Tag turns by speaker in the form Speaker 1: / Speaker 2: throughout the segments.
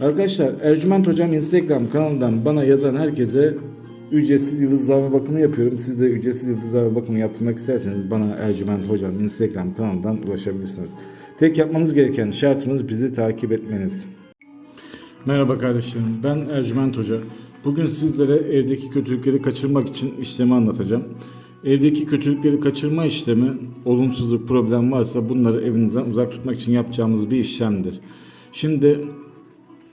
Speaker 1: Arkadaşlar Ercüment Hocam Instagram kanalından bana yazan herkese ücretsiz yıldızlama bakımı yapıyorum. Siz de ücretsiz yıldızlama bakımı yaptırmak isterseniz bana Ercüment Hocam Instagram kanalından ulaşabilirsiniz. Tek yapmanız gereken şartımız bizi takip etmeniz. Merhaba kardeşlerim ben Ercüment Hoca. Bugün sizlere evdeki kötülükleri kaçırmak için işlemi anlatacağım. Evdeki kötülükleri kaçırma işlemi olumsuzluk problem varsa bunları evinizden uzak tutmak için yapacağımız bir işlemdir. Şimdi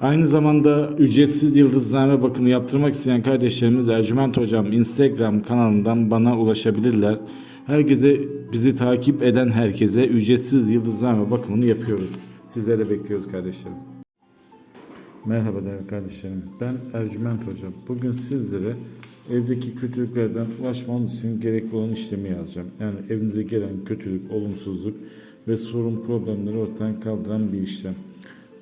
Speaker 1: Aynı zamanda ücretsiz yıldızname bakımı yaptırmak isteyen kardeşlerimiz Ercüment Hocam Instagram kanalından bana ulaşabilirler. Herkese bizi takip eden herkese ücretsiz yıldızname bakımını yapıyoruz. Sizleri bekliyoruz kardeşlerim. Merhaba değerli kardeşlerim. Ben Ercüment Hocam. Bugün sizlere evdeki kötülüklerden ulaşmanız için gerekli olan işlemi yazacağım. Yani evinize gelen kötülük, olumsuzluk ve sorun problemleri ortadan kaldıran bir işlem.